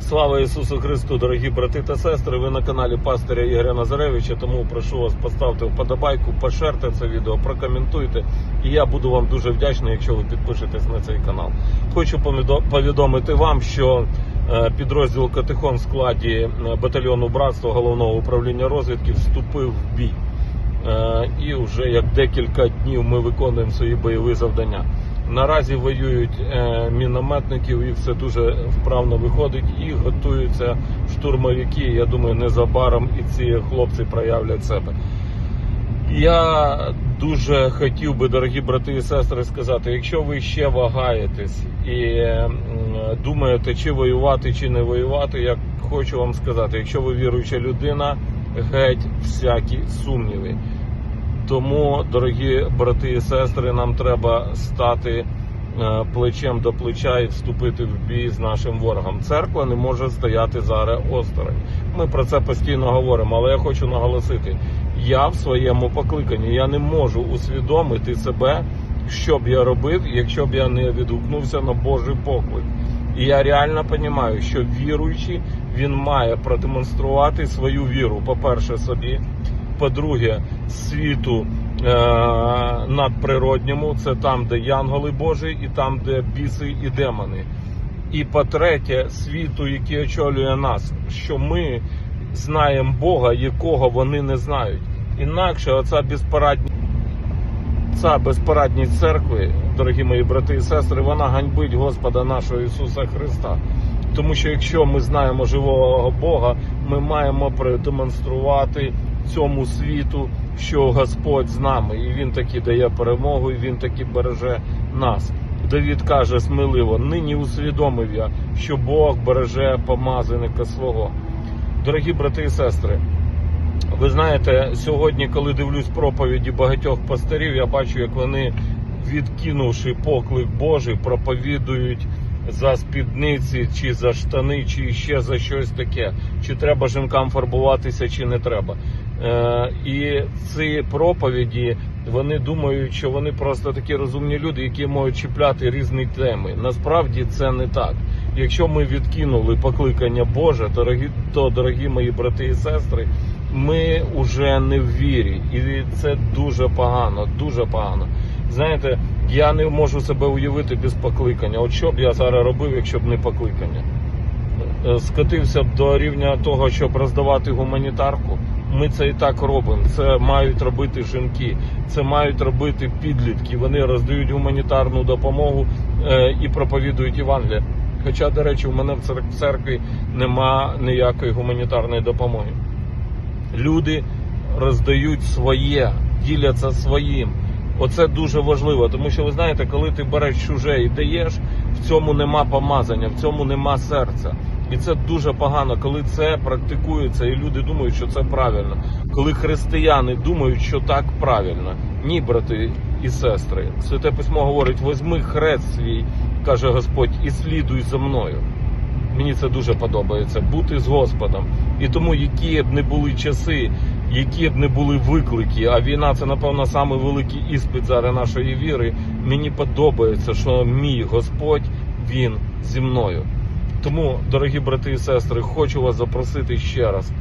Слава Ісусу Христу, дорогі брати та сестри. Ви на каналі пастиря Ігоря Назаревича. Тому прошу вас поставте вподобайку, пошерте це відео, прокоментуйте. І я буду вам дуже вдячний, якщо ви підпишетесь на цей канал. Хочу повідомити вам, що е, підрозділ Катихон в складі е, батальйону братства головного управління розвідки вступив в бій. Е, І вже як декілька днів ми виконуємо свої бойові завдання. Наразі воюють е, мінометників, і все дуже вправно виходить. І готуються штурмовики. Я думаю, незабаром і ці хлопці проявлять себе. Я дуже хотів би, дорогі брати і сестри, сказати, якщо ви ще вагаєтесь і м, думаєте, чи воювати, чи не воювати, я хочу вам сказати, якщо ви віруюча людина, геть всякі сумніви. Тому, дорогі брати і сестри, нам треба стати е, плечем до плеча і вступити в бій з нашим ворогом. Церква не може стояти зараз осторонь. Ми про це постійно говоримо, але я хочу наголосити: я в своєму покликанні я не можу усвідомити себе, що б я робив, якщо б я не відгукнувся на Божий поклик. І я реально розумію, що віруючий він має продемонструвати свою віру, по-перше, собі, по-друге, світу е- надприродньому, це там, де янголи Божі, і там, де біси і демони. І по-третє, світу, який очолює нас, що ми знаємо Бога, якого вони не знають. Інакше оця безпорадність Ця безпорадність церкви, дорогі мої брати і сестри, вона ганьбить Господа нашого Ісуса Христа. Тому що якщо ми знаємо живого Бога, ми маємо продемонструвати цьому світу, що Господь з нами, і Він таки дає перемогу, і Він таки береже нас. Давід каже сміливо: нині усвідомив я, що Бог береже помазаника свого. Дорогі брати і сестри, ви знаєте, сьогодні, коли дивлюсь проповіді багатьох пастирів, я бачу, як вони, відкинувши поклик Божий, проповідують за спідниці, чи за штани, чи ще за щось таке. Чи треба жінкам фарбуватися, чи не треба. Е, і ці проповіді вони думають, що вони просто такі розумні люди, які можуть чіпляти різні теми. Насправді це не так. Якщо ми відкинули покликання Боже, дорогі, то дорогі мої брати і сестри, ми вже не в вірі, і це дуже погано, дуже погано. Знаєте, я не можу себе уявити без покликання. От що б я зараз робив, якщо б не покликання? Е, Скотився б до рівня того, щоб роздавати гуманітарку. Ми це і так робимо. Це мають робити жінки, це мають робити підлітки. Вони роздають гуманітарну допомогу е, і проповідують Євангелія. Хоча, до речі, у мене в церкві нема ніякої гуманітарної допомоги. Люди роздають своє, діляться своїм. Оце дуже важливо, тому що ви знаєте, коли ти береш чуже і даєш, в цьому нема помазання, в цьому нема серця. І це дуже погано, коли це практикується, і люди думають, що це правильно. Коли християни думають, що так правильно. Ні, брати і сестри. Святе письмо говорить: возьми хрест свій, каже Господь, і слідуй за мною. Мені це дуже подобається бути з Господом. І тому, які б не були часи, які б не були виклики, а війна це, напевно, самий великий іспит зараз нашої віри. Мені подобається, що мій Господь він зі мною. Тому, дорогі брати і сестри, хочу вас запросити ще раз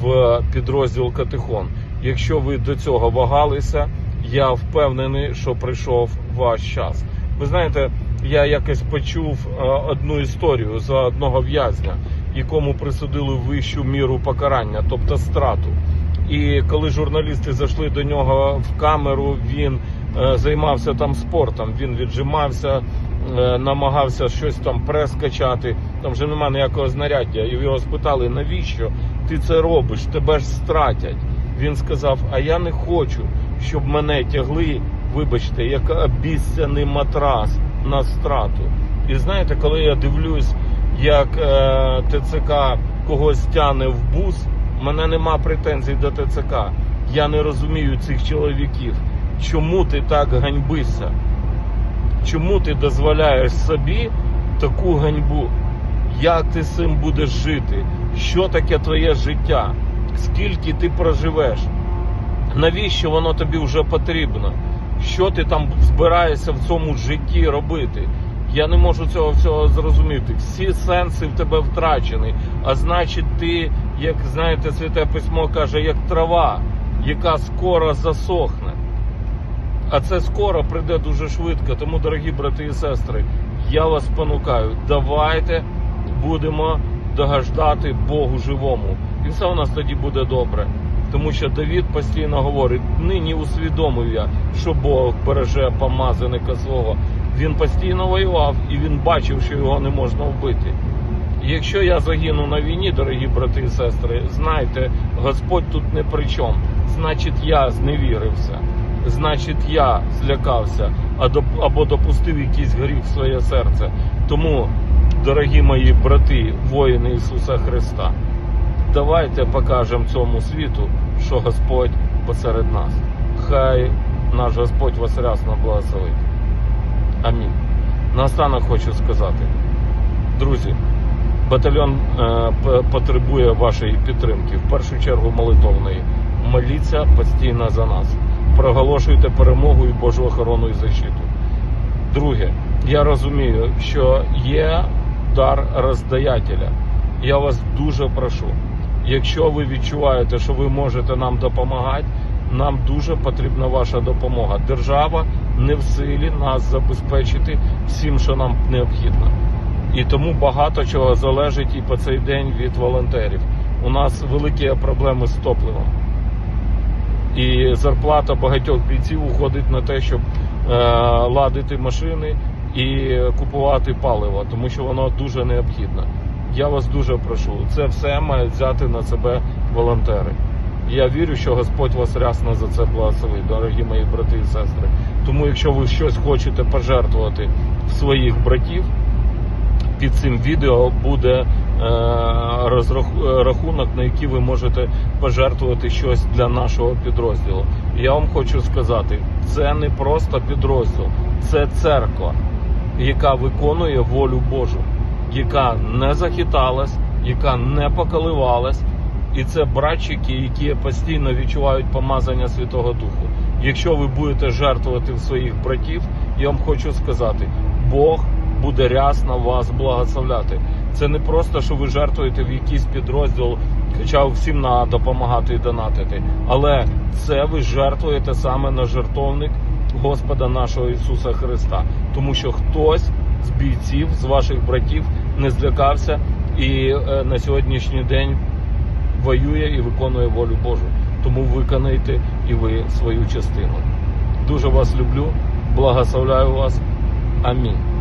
в підрозділ Катихон. Якщо ви до цього вагалися, я впевнений, що прийшов ваш час. Ви знаєте, я якось почув е, одну історію за одного в'язня, якому присудили вищу міру покарання, тобто страту. І коли журналісти зайшли до нього в камеру, він е, займався там спортом. Він віджимався, е, намагався щось там прес качати. Там вже немає ніякого знаряддя. І його спитали, навіщо ти це робиш? Тебе ж стратять. Він сказав: А я не хочу, щоб мене тягли, вибачте, як обіцяний матрас на страту. І знаєте, коли я дивлюсь, як е, ТЦК когось тяне в бус, мене нема претензій до ТЦК. Я не розумію цих чоловіків. Чому ти так ганьбишся? Чому ти дозволяєш собі таку ганьбу? Як ти цим будеш жити? Що таке твоє життя? Скільки ти проживеш? Навіщо воно тобі вже потрібно? Що ти там збираєшся в цьому житті робити? Я не можу цього всього зрозуміти. Всі сенси в тебе втрачені. А значить, ти, як знаєте, святе письмо каже, як трава, яка скоро засохне. А це скоро прийде дуже швидко. Тому, дорогі брати і сестри, я вас спонукаю, давайте будемо догождати Богу живому. І все у нас тоді буде добре. Тому що Давід постійно говорить: нині усвідомив я, що Бог береже помазаника свого. Він постійно воював і він бачив, що його не можна вбити. Якщо я загину на війні, дорогі брати і сестри, знайте, Господь тут не при чому. Значить, я зневірився, значить, я злякався або допустив якийсь гріх в своє серце. Тому, дорогі мої брати, воїни Ісуса Христа, давайте покажемо цьому світу, що Господь посеред нас. Хай наш Господь вас рясно благословить. Амінь. Наостанок хочу сказати, друзі, батальйон е, потребує вашої підтримки, в першу чергу молитовної. Моліться постійно за нас. Проголошуйте перемогу і Божу охорону і защиту. Друге, я розумію, що є дар роздаятеля. Я вас дуже прошу. Якщо ви відчуваєте, що ви можете нам допомагати, нам дуже потрібна ваша допомога. Держава не в силі нас забезпечити всім, що нам необхідно. І тому багато чого залежить і по цей день від волонтерів. У нас великі проблеми з топливом. І зарплата багатьох бійців уходить на те, щоб е, ладити машини і купувати паливо, тому що воно дуже необхідно. Я вас дуже прошу, це все мають взяти на себе волонтери. Я вірю, що Господь вас рясно за це благословить, дорогі мої брати і сестри. Тому, якщо ви щось хочете пожертвувати в своїх братів, під цим відео буде е, розрах- рахунок, на який ви можете пожертвувати щось для нашого підрозділу. Я вам хочу сказати, це не просто підрозділ, це церква, яка виконує волю Божу, яка не захиталась, яка не поколивалась. І це братчики, які постійно відчувають помазання Святого Духу. Якщо ви будете жертвувати в своїх братів, я вам хочу сказати, Бог буде рясно вас благословляти. Це не просто, що ви жертвуєте в якийсь підрозділ, хоча всім треба допомагати і донатити. Але це ви жертвуєте саме на жертовник Господа нашого Ісуса Христа. Тому що хтось з бійців, з ваших братів, не злякався і е, на сьогоднішній день воює і виконує волю Божу. Тому виконайте і ви свою частину. Дуже вас люблю, благословляю вас. Амінь.